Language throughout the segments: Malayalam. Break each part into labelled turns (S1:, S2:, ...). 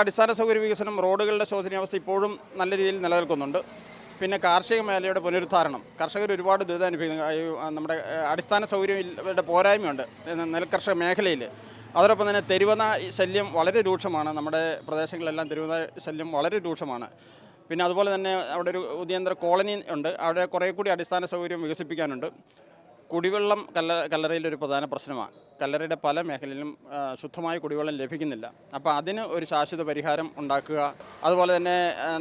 S1: അടിസ്ഥാന സൗകര്യ വികസനം റോഡുകളുടെ ശോചനീയാവസ്ഥ ഇപ്പോഴും നല്ല രീതിയിൽ നിലനിൽക്കുന്നുണ്ട്. പിന്നെ കാർഷിക മേഖലയുടെ പുനരുദ്ധാരണം. കർഷകർ ഒരുപാട് ദുരിതം അനുഭവിക്കുന്നു നമ്മുടെ അടിസ്ഥാന സൗകര്യങ്ങളുടെ പോരായ്മയുണ്ട്. നെൽകർഷക മേഖലയിൽ അതോടൊപ്പം തന്നെ തെരുവന ശല്യം വളരെ രൂക്ഷമാണ്. നമ്മുടെ പ്രദേശങ്ങളിലെല്ലാം തെരുവന ശല്യം വളരെ രൂക്ഷമാണ്. പിന്നെ അതുപോലെ തന്നെ അവിടെ ഒരു ഉദ്യന്തര കോളനി ഉണ്ട്. അവിടെ കുറേ കൂടി അടിസ്ഥാന സൗകര്യം വികസിപ്പിക്കാനുണ്ട്. കുടിവെള്ളം കല്ല കല്ലറയിലൊരു പ്രധാന പ്രശ്നമാണ്. കല്ലറയുടെ പല മേഖലയിലും ശുദ്ധമായ കുടിവെള്ളം ലഭിക്കുന്നില്ല. അപ്പോൾ അതിന് ഒരു ശാശ്വത പരിഹാരം ഉണ്ടാക്കുക. അതുപോലെ തന്നെ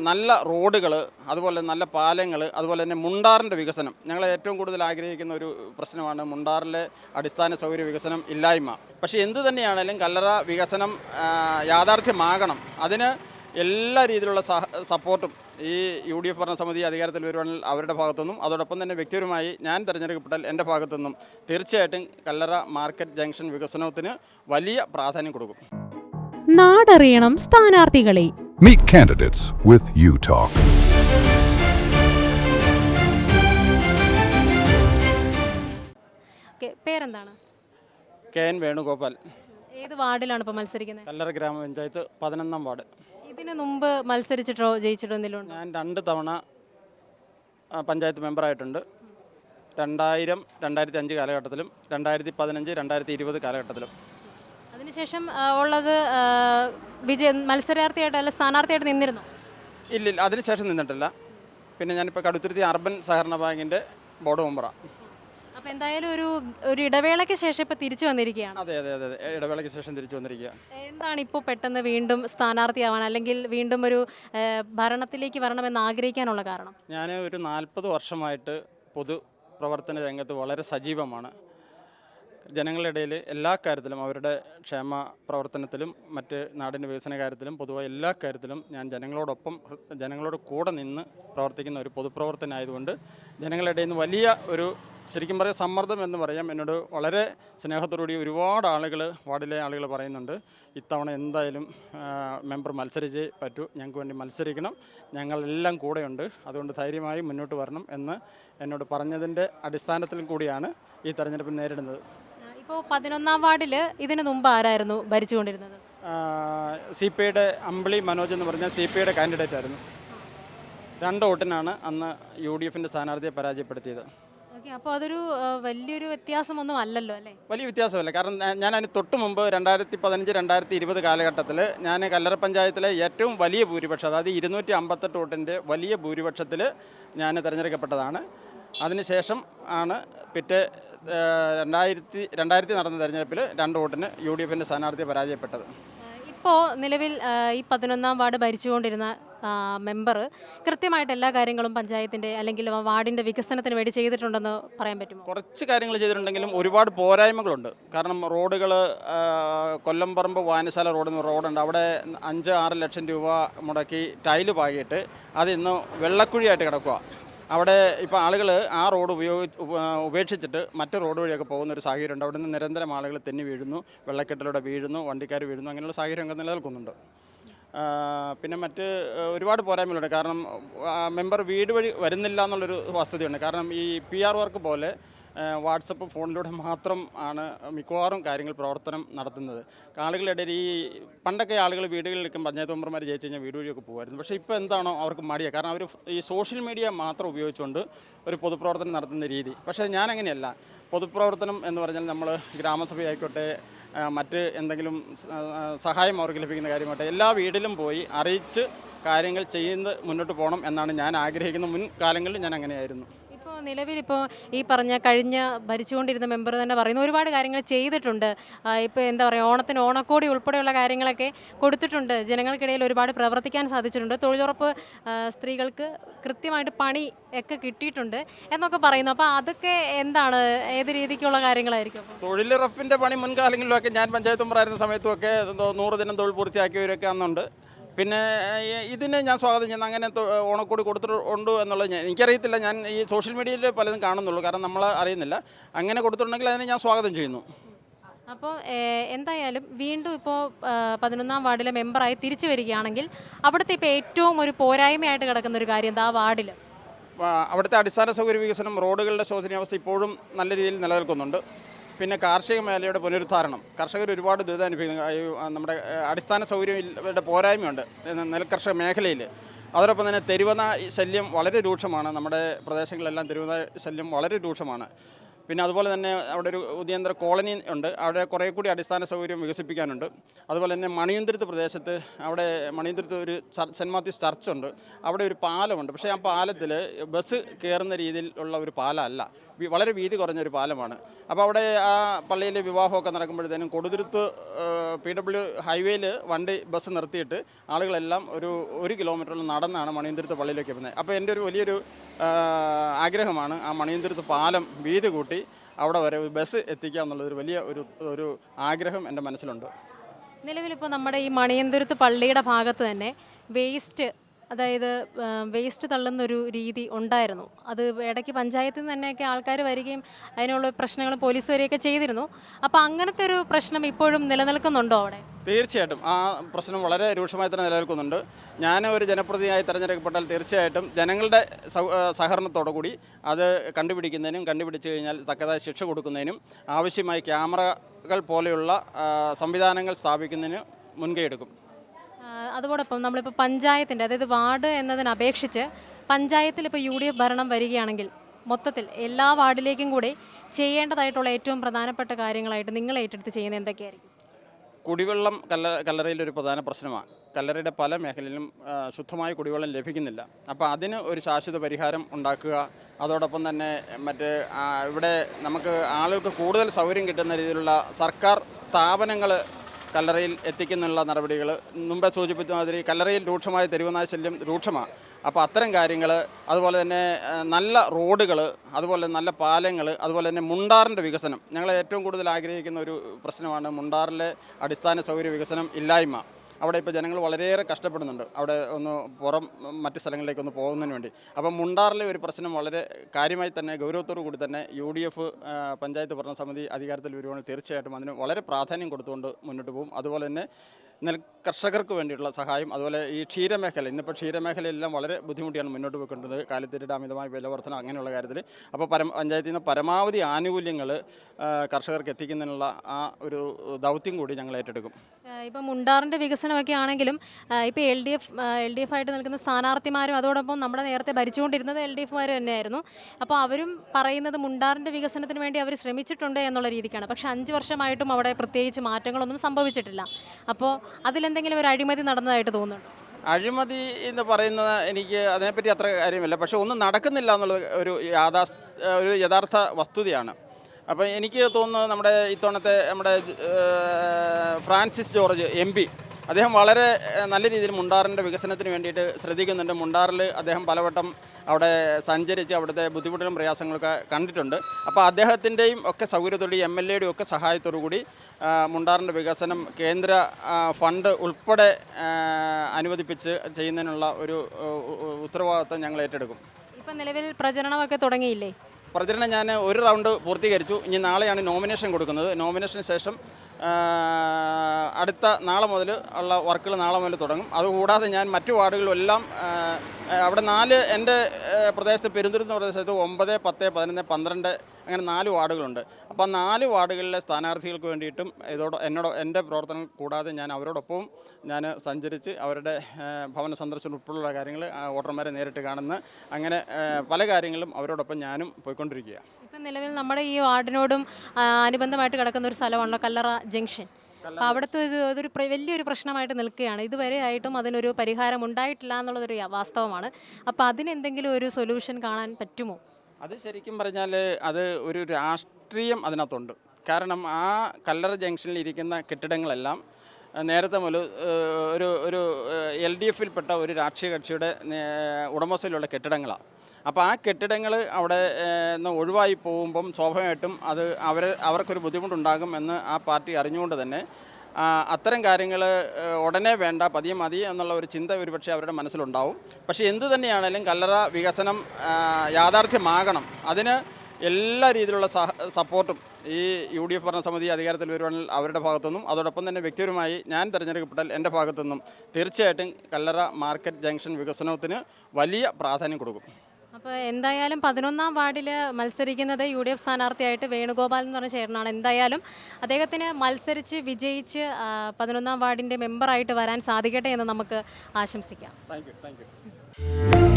S1: നല്ല റോഡുകൾ അതുപോലെ നല്ല പാലങ്ങൾ അതുപോലെ തന്നെ മുണ്ടാറിന്റെ വികസനം. ഞങ്ങൾ ഏറ്റവും കൂടുതൽ ആഗ്രഹിക്കുന്ന ഒരു പ്രശ്നമാണ് മുണ്ടാറിലെ അടിസ്ഥാന സൗകര്യ വികസനം ഇല്ലായ്മ. പക്ഷേ എന്ത് തന്നെയാണെങ്കിലും കല്ലറ വികസനം യാഥാർത്ഥ്യമാകണം. അതിന് എല്ലാ രീതിയിലുള്ള സഹ സപ്പോർട്ടും ഈ യു ഡി എഫ് ഭരണസമിതി അധികാരത്തിൽ വരുവാണെങ്കിൽ അവരുടെ ഭാഗത്തുനിന്നും അതോടൊപ്പം തന്നെ വ്യക്തിപരമായി ഞാൻ തിരഞ്ഞെടുക്കപ്പെട്ടാൽ എന്റെ ഭാഗത്തുനിന്നും തീർച്ചയായിട്ടും കല്ലറ മാർക്കറ്റ് ജംഗ്ഷൻ വികസനത്തിന് വലിയ പ്രാധാന്യം കൊടുക്കും.
S2: നാടറിയണം സ്ഥാനാർത്ഥികളെ.
S3: Meet candidates with U Talk.
S2: Okay പേരെന്താണ്?
S1: K N Venugopal.
S2: ഏത് വാർഡിലാണ് ഇപ്പോൾ മത്സരിക്കുന്നത്?
S1: കല്ലറ ഗ്രാമപഞ്ചായത്ത് പതിനൊന്നാം വാർഡ്.
S2: ഇതിനു മുമ്പ് മത്സരിച്ചിട്ടോ ജയിച്ചിട്ടോ എന്തെങ്കിലും ഉണ്ടോ?
S1: ഞാൻ രണ്ട് തവണ ആ, പഞ്ചായത്ത് മെമ്പറായിട്ടുണ്ട് രണ്ടായിരം രണ്ടായിരത്തി അഞ്ച് കാലഘട്ടത്തിലും രണ്ടായിരത്തി പതിനഞ്ച് രണ്ടായിരത്തി ഇരുപത് കാലഘട്ടത്തിലും.
S2: അതിനുശേഷം ആ, ഉള്ളത് ആ, വിജയ മത്സരാർത്ഥിയായിട്ട് അല്ല സ്ഥാനാർത്ഥിയായിട്ട് നിന്നിരുന്നു?
S1: ഇല്ലില്ല അതിനുശേഷം നിന്നിട്ടില്ല. പിന്നെ ഞാനിപ്പോൾ കടുത്തുരുത്തി അർബൻ സഹകരണ ബാങ്കിന്റെ ബോർഡ് മെമ്പറാണ്
S2: അപ്പോൾ എന്തായാലും ഒരു ഒരു ഇടവേളയ്ക്ക് ശേഷം ഇപ്പോൾ തിരിച്ചു വന്നിരിക്കുകയാണ്.
S1: അതെ അതെ അതെ അതെ. ഇടവേളയ്ക്ക് ശേഷം തിരിച്ചു വന്നിരിക്കുക.
S2: എന്താണ് ഇപ്പോൾ പെട്ടെന്ന് വീണ്ടും സ്ഥാനാർത്ഥിയാവാൻ അല്ലെങ്കിൽ വീണ്ടും ഒരു ആ, ഭരണത്തിലേക്ക് വരണമെന്ന് ആഗ്രഹിക്കാനുള്ള കാരണം?
S1: ഞാൻ ഒരു നാൽപ്പത് വർഷമായിട്ട് പൊതു പ്രവർത്തന രംഗത്ത് വളരെ സജീവമാണ്. ജനങ്ങളുടെ ഇടയിൽ എല്ലാ കാര്യത്തിലും അവരുടെ ക്ഷേമ പ്രവർത്തനത്തിലും മറ്റ് നാടിന്റെ വികസന കാര്യത്തിലും പൊതുവായ എല്ലാ കാര്യത്തിലും ഞാൻ ജനങ്ങളോടൊപ്പം ഹൃ- ജനങ്ങളോട് കൂടെ നിന്ന് പ്രവർത്തിക്കുന്ന ഒരു പൊതുപ്രവർത്തനായതുകൊണ്ട് ജനങ്ങളുടെ ഇടയിൽ നിന്ന് വലിയ ഒരു ശരിക്കും പറയാം സമ്മർദ്ദം എന്ന് പറയാം. എന്നോട് വളരെ സ്നേഹത്തോടുകൂടി ഒരുപാട് ആളുകൾ വാർഡിലെ ആളുകൾ പറയുന്നുണ്ട്. ഇത്തവണ എന്തായാലും മെമ്പർ മത്സരിച്ചേ പറ്റൂ. ഞങ്ങൾക്ക് വേണ്ടി മത്സരിക്കണം. ഞങ്ങളെല്ലാം കൂടെയുണ്ട്. അതുകൊണ്ട് ധൈര്യമായി മുന്നോട്ട് വരണം എന്ന് എന്നോട് പറഞ്ഞതിന്റെ അടിസ്ഥാനത്തിലും കൂടിയാണ് ഈ തെരഞ്ഞെടുപ്പ് നേരിടുന്നത്.
S2: ഇപ്പോൾ പതിനൊന്നാം വാർഡിൽ ഇതിനു മുമ്പ് ആരായിരുന്നു ഭരിച്ചുകൊണ്ടിരുന്നത്?
S1: സി പി ഐയുടെ അമ്പിളി മനോജ് എന്ന് പറഞ്ഞ സി പി ഐയുടെ കാൻഡിഡേറ്റ് ആയിരുന്നു രണ്ട് വോട്ടിനാണ് അന്ന് യു ഡി എഫിന്റെ സ്ഥാനാർത്ഥിയെ പരാജയപ്പെടുത്തിയത്.
S2: ഓക്കെ അപ്പോൾ അതൊരു വലിയൊരു വ്യത്യാസമൊന്നും അല്ലല്ലോ അല്ലേ?
S1: വലിയ വ്യത്യാസമല്ല. കാരണം ഞാൻ- ഞാൻ അതിന് തൊട്ട് മുമ്പ് രണ്ടായിരത്തി പതിനഞ്ച് രണ്ടായിരത്തി ഇരുപത് കാലഘട്ടത്തിൽ ഞാൻ കല്ലറ പഞ്ചായത്തിലെ ഏറ്റവും വലിയ ഭൂരിപക്ഷം അതായത് ഇരുന്നൂറ്റി അമ്പത്തെട്ട് വോട്ടിന്റെ വലിയ ഭൂരിപക്ഷത്തിൽ ഞാൻ തിരഞ്ഞെടുക്കപ്പെട്ടതാണ്. അതിനുശേഷം ആണ് പിറ്റേ രണ്ടായിരത്തി രണ്ടായിരത്തി നടന്ന തെരഞ്ഞെടുപ്പിൽ രണ്ട് വോട്ടിന് യു ഡി എഫിന്റെ സ്ഥാനാർത്ഥിയെ പരാജയപ്പെട്ടത്.
S2: ഇപ്പോൾ നിലവിൽ ആ, ഈ പതിനൊന്നാം വാർഡ് ഭരിച്ചുകൊണ്ടിരുന്ന മെമ്പർ കൃത്യമായിട്ട് എല്ലാ കാര്യങ്ങളും പഞ്ചായത്തിന്റെ അല്ലെങ്കിൽ വാർഡിന്റെ വികസനത്തിന് വേണ്ടി ചെയ്തിട്ടുണ്ടെന്ന് പറയാൻ പറ്റുമോ?
S1: കുറച്ച് കാര്യങ്ങൾ ചെയ്തിട്ടുണ്ടെങ്കിലും ഒരുപാട് പോരായ്മകളുണ്ട്. കാരണം റോഡുകൾ കൊല്ലംപറമ്പ് വായനശാല റോഡ് എന്ന് റോഡുണ്ട്. അവിടെ അഞ്ച് ആറ് ലക്ഷം രൂപ മുടക്കി ടൈൽ പാകിയിട്ട് അത് ഇന്ന് വെള്ളക്കുഴിയായിട്ട് കിടക്കുക അവിടെ ഇപ്പോൾ ആളുകൾ ആ റോഡ് ഉപയോഗി ഉപ- ഉപേക്ഷിച്ചിട്ട് മറ്റ് റോഡ് വഴിയൊക്കെ പോകുന്ന ഒരു സാഹചര്യമുണ്ട്. അവിടെ നിന്ന് നിരന്തരം ആളുകൾ തെന്നി വീഴുന്നു വെള്ളക്കെട്ടിലൂടെ വീഴുന്നു വണ്ടിക്കാർ വീഴുന്നു അങ്ങനെയുള്ള സാഹചര്യം ഒക്കെ നിലനിൽക്കുന്നുണ്ട്. പിന്നെ മറ്റ് ഒരുപാട് പോരായ്മകളുണ്ട്. കാരണം മെമ്പർ വീട് വഴി വരുന്നില്ല എന്നുള്ളൊരു വസ്തുതയുണ്ട്. കാരണം ഈ പി ആർ വർക്ക് പോലെ വാട്സപ്പ് ഫോണിലൂടെ മാത്രം ആണ് മിക്കവാറും കാര്യങ്ങൾ പ്രവർത്തനം നടത്തുന്നത്. ആളുകളുടെ ഈ പണ്ടൊക്കെ ആളുകൾ വീടുകളിൽ നിൽക്കും പഞ്ചായത്ത് മെമ്പർമാർ ജയിച്ചു കഴിഞ്ഞാൽ വീട് വഴിയൊക്കെ പോകുമായിരുന്നു. പക്ഷേ ഇപ്പോൾ എന്താണോ അവർക്ക് മടിയാണ് കാരണം അവർ ഈ സോഷ്യൽ മീഡിയ മാത്രം ഉപയോഗിച്ചുകൊണ്ട് ഒരു പൊതുപ്രവർത്തനം നടത്തുന്ന രീതി. പക്ഷേ ഞാൻ അങ്ങനെയല്ല പൊതുപ്രവർത്തനം എന്ന് പറഞ്ഞാൽ നമ്മൾ ഗ്രാമസഭയായിക്കോട്ടെ മറ്റ് എന്തെങ്കിലും സഹായം അവർക്ക് ലഭിക്കുന്ന കാര്യമായിട്ട് എല്ലാ വീട്ടിലും പോയി അറിയിച്ച് കാര്യങ്ങൾ ചെയ്യുന്നത് മുന്നോട്ട് പോകണം എന്നാണ് ഞാൻ ആഗ്രഹിക്കുന്ന. മുൻകാലങ്ങളിൽ ഞാൻ അങ്ങനെയായിരുന്നു.
S2: ഇപ്പോൾ ഈ പറഞ്ഞ കഴിഞ്ഞ ഭരിച്ചുകൊണ്ടിരുന്ന മെമ്പർ തന്നെ പറയുന്നു ഒരുപാട് കാര്യങ്ങൾ ചെയ്തിട്ടുണ്ട്. ഇപ്പോൾ എന്താ പറയുക ഓണത്തിന് ഓണക്കോടി ഉൾപ്പെടെയുള്ള കാര്യങ്ങളൊക്കെ കൊടുത്തിട്ടുണ്ട്. ജനങ്ങൾക്കിടയിൽ ഒരുപാട് പ്രവർത്തിക്കാൻ സാധിച്ചിട്ടുണ്ട്. തൊഴിലുറപ്പ് സ്ത്രീകൾക്ക് കൃത്യമായിട്ട് പണി ഒക്കെ കിട്ടിയിട്ടുണ്ട് എന്നൊക്കെ പറയുന്നു. അപ്പോൾ അതൊക്കെ എന്താണ്? ഏത് രീതിക്കുള്ള കാര്യങ്ങളായിരിക്കും?
S1: തൊഴിലുറപ്പിന്റെ പണി മുൻകാലങ്ങളിലൊക്കെ ഞാൻ പഞ്ചായത്ത് മെമ്പറായിരുന്ന സമയത്തുമൊക്കെ നൂറ് ദിനം തൊഴിൽ പൂർത്തിയാക്കിയവരൊക്കെ അന്നുണ്ട്. പിന്നെ ഇതിനെ ഞാൻ സ്വാഗതം ചെയ്യുന്നു. അങ്ങനെ ഓണക്കോടി കൊടുത്തിട്ടുണ്ട് എന്നുള്ളത് ഞാൻ എനിക്കറിയത്തില്ല. ഞാൻ ഈ സോഷ്യൽ മീഡിയയിൽ പലതും കാണുന്നുള്ളൂ. കാരണം നമ്മൾ അറിയുന്നില്ല. അങ്ങനെ കൊടുത്തിട്ടുണ്ടെങ്കിൽ അതിനെ ഞാൻ സ്വാഗതം ചെയ്യുന്നു.
S2: അപ്പോൾ എന്തായാലും വീണ്ടും ഇപ്പോൾ പതിനൊന്നാം വാർഡിലെ മെമ്പറായി തിരിച്ചു വരികയാണെങ്കിൽ അവിടുത്തെ ഇപ്പോൾ ഏറ്റവും ഒരു പോരായ്മയായിട്ട് കിടക്കുന്ന ഒരു കാര്യം എന്താ ആ വാർഡിൽ
S1: അവിടുത്തെ അടിസ്ഥാന സൗകര്യ വികസനം റോഡുകളുടെ ശോചനീയാവസ്ഥ ഇപ്പോഴും നല്ല രീതിയിൽ നിലനിൽക്കുന്നുണ്ട്. പിന്നെ കാർഷിക മേഖലയുടെ പുനരുദ്ധാരണം. കർഷകർ ഒരുപാട് ദുരിതം അനുഭവിക്കുന്നു. നമ്മുടെ അടിസ്ഥാന സൗകര്യങ്ങളുടെ പോരായ്മയുണ്ട് നെൽകർഷക മേഖലയിൽ അതോടൊപ്പം തന്നെ തെരുവന ശല്യം വളരെ രൂക്ഷമാണ്. നമ്മുടെ പ്രദേശങ്ങളിലെല്ലാം തെരുവന ശല്യം വളരെ രൂക്ഷമാണ്. പിന്നെ അതുപോലെ തന്നെ അവിടെ ഒരു ഉദയന്ത്ര കോളനി ഉണ്ട്. അവിടെ കുറേ കൂടി അടിസ്ഥാന സൗകര്യം വികസിപ്പിക്കാനുണ്ട്. അതുപോലെ തന്നെ മണിയന്തിരത്ത് പ്രദേശത്ത് അവിടെ മണിയന്തിരത്ത് ഒരു സെന്റ് മാത്യൂസ് ചർച്ചുണ്ട്. അവിടെ ഒരു പാലമുണ്ട്. പക്ഷേ ആ പാലത്തിൽ ബസ് കയറുന്ന രീതിയിലുള്ള ഒരു പാലമല്ല വളരെ വീതി കുറഞ്ഞൊരു പാലമാണ്. അപ്പോൾ അവിടെ ആ പള്ളിയിൽ വിവാഹമൊക്കെ നടക്കുമ്പോഴത്തേനും കൊടുതിരുത്ത് പി ഡബ്ല്യു ഹൈവേയിൽ വണ്ടി ബസ് നിർത്തിയിട്ട് ആളുകളെല്ലാം ഒരു ഒരു കിലോമീറ്ററിൽ നടന്നാണ് മണിയന്തിരുത്ത് പള്ളിയിലേക്ക് എത്തുന്നത്. അപ്പോൾ എന്റെ ഒരു വലിയൊരു ആഗ്രഹമാണ് ആ മണിയന്തിരുത്ത് പാലം വീതി കൂട്ടി അവിടെ വരെ ബസ് എത്തിക്കുക എന്നുള്ളതൊരു വലിയ ഒരു ഒരു ആഗ്രഹം എന്റെ മനസ്സിലുണ്ട്.
S2: നിലവിലിപ്പോൾ നമ്മുടെ ഈ മണിയന്തുരത്ത് പള്ളിയുടെ ഭാഗത്ത് തന്നെ വേസ്റ്റ് അതായത് വേസ്റ്റ് തള്ളുന്നൊരു രീതി ഉണ്ടായിരുന്നു. അത് ഇടയ്ക്ക് പഞ്ചായത്തിൽ നിന്ന് തന്നെയൊക്കെ ആൾക്കാർ വരികയും അതിനുള്ള പ്രശ്നങ്ങൾ പോലീസ് വരികയൊക്കെ ചെയ്തിരുന്നു. അപ്പോൾ അങ്ങനത്തെ ഒരു പ്രശ്നം ഇപ്പോഴും നിലനിൽക്കുന്നുണ്ടോ അവിടെ?
S1: തീർച്ചയായിട്ടും. ആ പ്രശ്നം വളരെ രൂക്ഷമായി തന്നെ നിലനിൽക്കുന്നുണ്ട്. ഞാൻ ഒരു ജനപ്രതിനിധിയായി തിരഞ്ഞെടുക്കപ്പെട്ടാൽ തീർച്ചയായിട്ടും ജനങ്ങളുടെ സഹകരണത്തോടു കൂടി അത് കണ്ടുപിടിക്കുന്നതിനും കണ്ടുപിടിച്ച് കഴിഞ്ഞാൽ തക്കതായ ശിക്ഷ കൊടുക്കുന്നതിനും ആവശ്യമായ ക്യാമറകൾ പോലെയുള്ള സംവിധാനങ്ങൾ സ്ഥാപിക്കുന്നതിന് മുൻകൈ എടുക്കും.
S2: അതോടൊപ്പം നമ്മളിപ്പോൾ പഞ്ചായത്തിന്റെ അതായത് വാർഡ് എന്നതിനപേക്ഷിച്ച് പഞ്ചായത്തിൽ ഇപ്പോൾ യു ഡി എഫ് ഭരണം വരികയാണെങ്കിൽ മൊത്തത്തിൽ എല്ലാ വാർഡിലേക്കും കൂടി ചെയ്യേണ്ടതായിട്ടുള്ള ഏറ്റവും പ്രധാനപ്പെട്ട കാര്യങ്ങളായിട്ട് നിങ്ങൾ ഏറ്റെടുത്ത് ചെയ്യുന്നത് എന്തൊക്കെയായിരിക്കും?
S1: കുടിവെള്ളം കല്ല കല്ലറയിലൊരു പ്രധാന പ്രശ്നമാണ്. കല്ലറയുടെ പല മേഖലയിലും ശുദ്ധമായ കുടിവെള്ളം ലഭിക്കുന്നില്ല. അപ്പോൾ അതിന് ഒരു ശാശ്വത പരിഹാരം ഉണ്ടാക്കുക. അതോടൊപ്പം തന്നെ മറ്റ് ഇവിടെ നമുക്ക് ആളുകൾക്ക് കൂടുതൽ സൗകര്യം കിട്ടുന്ന രീതിയിലുള്ള സർക്കാർ സ്ഥാപനങ്ങൾ കല്ലറയിൽ എത്തിക്കുന്നുള്ള നടപടികൾ. മുമ്പേ സൂചിപ്പിച്ച മാതിരി കല്ലറയിൽ രൂക്ഷമായ തെരുവുനായ ശല്യം രൂക്ഷമാണ് അപ്പോൾ അത്തരം കാര്യങ്ങൾ അതുപോലെ തന്നെ നല്ല റോഡുകൾ അതുപോലെ നല്ല പാലങ്ങൾ അതുപോലെ തന്നെ മുണ്ടാറിന്റെ വികസനം. ഞങ്ങൾ ഏറ്റവും കൂടുതൽ ആഗ്രഹിക്കുന്ന ഒരു പ്രശ്നമാണ് മുണ്ടാറിലെ അടിസ്ഥാന സൗകര്യ വികസനം ഇല്ലായ്മ. അവിടെ ഇപ്പോൾ ജനങ്ങൾ വളരെയേറെ കഷ്ടപ്പെടുന്നുണ്ട്. അവിടെ ഒന്ന് പുറം മറ്റ് സ്ഥലങ്ങളിലേക്ക് ഒന്ന് പോകുന്നതിന് വേണ്ടി. അപ്പം മുണ്ടാറിലെ ഒരു പ്രശ്നം വളരെ കാര്യമായി തന്നെ ഗൗരവത്തോടു കൂടി തന്നെ യു ഡി എഫ് പഞ്ചായത്ത് ഭരണസമിതി അധികാരത്തിൽ വരുവാണെങ്കിൽ തീർച്ചയായിട്ടും അതിന് വളരെ പ്രാധാന്യം കൊടുത്തുകൊണ്ട് മുന്നോട്ട് പോകും. അതുപോലെ തന്നെ നെൽ കർഷകർക്ക് വേണ്ടിയിട്ടുള്ള സഹായം അതുപോലെ ഈ ക്ഷീരമേഖല ഇന്നിപ്പോൾ ക്ഷീരമേഖലയെല്ലാം വളരെ ബുദ്ധിമുട്ടിയാണ് മുന്നോട്ട് പോയിക്കൊണ്ടത് കാലിത്തീറ്റയുടെ അമിതമായ വിലവർധന അങ്ങനെയുള്ള കാര്യത്തിൽ. അപ്പോൾ പരം പഞ്ചായത്തിൽ നിന്ന് പരമാവധി ആനുകൂല്യങ്ങൾ കർഷകർക്ക് എത്തിക്കുന്നതിനുള്ള ആ ഒരു ദൗത്യം കൂടി ഞങ്ങൾ ഏറ്റെടുക്കും.
S2: ഇപ്പം മുണ്ടാറിന്റെ വികസനമൊക്കെ ആണെങ്കിലും ഇപ്പോൾ L D F L D F ആയിട്ട് നിൽക്കുന്ന സ്ഥാനാർത്ഥിമാരും അതോടൊപ്പം നമ്മുടെ നേരത്തെ ഭരിച്ചുകൊണ്ടിരുന്നത് എൽ ഡി എഫുമാർ തന്നെയായിരുന്നു. അപ്പോൾ അവരും പറയുന്നത് മുണ്ടാറിന്റെ വികസനത്തിന് വേണ്ടി അവർ ശ്രമിച്ചിട്ടുണ്ട് എന്നുള്ള രീതിക്കാണ്. പക്ഷേ അഞ്ച് വർഷമായിട്ടും അവിടെ പ്രത്യേകിച്ച് മാറ്റങ്ങളൊന്നും സംഭവിച്ചിട്ടില്ല. അപ്പോൾ അതിലെന്തെങ്കിലും ഒരു അഴിമതി നടന്നതായിട്ട് തോന്നുന്നുണ്ടോ?
S1: അഴിമതി എന്ന് പറയുന്നത് എനിക്ക് അതിനെപ്പറ്റി അത്ര കാര്യമില്ല. പക്ഷെ ഒന്നും നടക്കുന്നില്ല എന്നുള്ളത് ഒരു യാഥാ ഒരു യഥാർത്ഥ വസ്തുതയാണ്. അപ്പോൾ എനിക്ക് തോന്നുന്നത് നമ്മുടെ ഇത്തവണത്തെ നമ്മുടെ ഫ്രാൻസിസ് ജോർജ് എം അദ്ദേഹം വളരെ നല്ല രീതിയിൽ മുണ്ടാറിന്റെ വികസനത്തിന് വേണ്ടിയിട്ട് ശ്രദ്ധിക്കുന്നുണ്ട്. മുണ്ടാറിൽ അദ്ദേഹം പലവട്ടം അവിടെ സഞ്ചരിച്ച് അവിടുത്തെ ബുദ്ധിമുട്ടുകളും പ്രയാസങ്ങളൊക്കെ കണ്ടിട്ടുണ്ട്. അപ്പോൾ അദ്ദേഹത്തിന്റെയും ഒക്കെ സൗകര്യത്തോടെ എം എൽ എയുടെയും ഒക്കെ സഹായത്തോടു കൂടി മുണ്ടാറിന്റെ വികസനം കേന്ദ്ര ഫണ്ട് ഉൾപ്പെടെ അനുവദിപ്പിച്ച് ചെയ്യുന്നതിനുള്ള ഒരു ഉത്തരവാദിത്വം ഞങ്ങൾ ഏറ്റെടുക്കും.
S2: ഇപ്പം നിലവിൽ പ്രചരണമൊക്കെ തുടങ്ങിയില്ലേ?
S1: പ്രചരണം ഞാൻ ഒരു റൗണ്ട് പൂർത്തീകരിച്ചു. ഇനി നാളെയാണ് നോമിനേഷൻ കൊടുക്കുന്നത്. നോമിനേഷന് ശേഷം അടുത്ത നാളെ മുതൽ ഉള്ള വർക്കുകൾ നാളെ മുതൽ തുടങ്ങും. അതുകൂടാതെ ഞാൻ മറ്റു വാർഡുകളിലെല്ലാം അവിടെ നാല് എന്റെ പ്രദേശത്ത് പെരുന്തുരുന്ന പ്രദേശത്ത് ഒമ്പത് പത്ത് പതിനൊന്ന് പന്ത്രണ്ട് അങ്ങനെ നാല് വാർഡുകളുണ്ട്. അപ്പോൾ ആ നാല് വാർഡുകളിലെ സ്ഥാനാർത്ഥികൾക്ക് വേണ്ടിയിട്ടും ഇതോട് എന്നോട് എന്റെ പ്രവർത്തനം കൂടാതെ ഞാൻ അവരോടൊപ്പവും ഞാൻ സഞ്ചരിച്ച് അവരുടെ ഭവന സന്ദർശനം ഉൾപ്പെടെയുള്ള കാര്യങ്ങൾ വോട്ടർമാരെ നേരിട്ട് കാണുന്ന അങ്ങനെ പല കാര്യങ്ങളും അവരോടൊപ്പം ഞാനും പോയിക്കൊണ്ടിരിക്കുകയാണ്.
S2: ഇപ്പം നിലവിൽ നമ്മുടെ ഈ വാർഡിനോടും അനുബന്ധമായിട്ട് കിടക്കുന്ന ഒരു സ്ഥലമാണല്ലോ കല്ലറ ജംഗ്ഷൻ. അപ്പോൾ അവിടുത്തെ ഒരു അതൊരു വലിയൊരു പ്രശ്നമായിട്ട് നിൽക്കുകയാണ്. ഇതുവരെ ആയിട്ടും അതിനൊരു പരിഹാരം ഉണ്ടായിട്ടില്ല എന്നുള്ളതൊരു വാസ്തവമാണ്. അപ്പോൾ അതിനെന്തെങ്കിലും ഒരു സൊല്യൂഷൻ കാണാൻ പറ്റുമോ?
S1: അത് ശരിക്കും പറഞ്ഞാൽ അത് ഒരു രാഷ്ട്രീയം അതിനകത്തുണ്ട്. കാരണം ആ കല്ലറ ജംഗ്ഷനിൽ ഇരിക്കുന്ന കെട്ടിടങ്ങളെല്ലാം നേരത്തെ മുതൽ ഒരു ഒരു എൽ ഡി എഫിൽപ്പെട്ട ഒരു രാഷ്ട്രീയ കക്ഷിയുടെ ഉടമസ്ഥയിലുള്ള കെട്ടിടങ്ങളാണ് അപ്പോൾ ആ കെട്ടിടങ്ങൾ അവിടെ നിന്ന് ഒഴിവായി പോകുമ്പം സ്വാഭാവികമായിട്ടും അത് അവർ അവർക്കൊരു ബുദ്ധിമുട്ടുണ്ടാകും എന്ന് ആ പാർട്ടി അറിഞ്ഞുകൊണ്ട് തന്നെ അത്തരം കാര്യങ്ങൾ ഉടനെ വേണ്ട പതിയെ മതി എന്നുള്ള ഒരു ചിന്ത ഒരുപക്ഷെ അവരുടെ മനസ്സിലുണ്ടാവും. പക്ഷേ എന്ത് തന്നെയാണേലും കല്ലറ വികസനം യാഥാർത്ഥ്യമാകണം. അതിന് എല്ലാ രീതിയിലുള്ള സപ്പോർട്ടും ഈ യു ഡി എഫ് ഭരണസമിതി അധികാരത്തിൽ വരുവാണെങ്കിൽ അവരുടെ ഭാഗത്തുനിന്നും അതോടൊപ്പം തന്നെ വ്യക്തിപരമായി ഞാൻ തിരഞ്ഞെടുക്കപ്പെട്ടാൽ എന്റെ ഭാഗത്തുനിന്നും തീർച്ചയായിട്ടും കല്ലറ മാർക്കറ്റ് ജംഗ്ഷൻ വികസനത്തിന് വലിയ പ്രാധാന്യം കൊടുക്കും.
S2: അപ്പോൾ എന്തായാലും പതിനൊന്നാം വാർഡിൽ മത്സരിക്കുന്നത് യു ഡി എഫ് സ്ഥാനാർത്ഥിയായിട്ട് വേണുഗോപാൽ എന്ന് പറഞ്ഞ ചേട്ടനാണ്. എന്തായാലും അദ്ദേഹത്തിന് മത്സരിച്ച് വിജയിച്ച് പതിനൊന്നാം വാർഡിന്റെ മെമ്പറായിട്ട് വരാൻ സാധിക്കട്ടെ എന്ന് നമുക്ക് ആശംസിക്കാം.
S1: Thank you thank you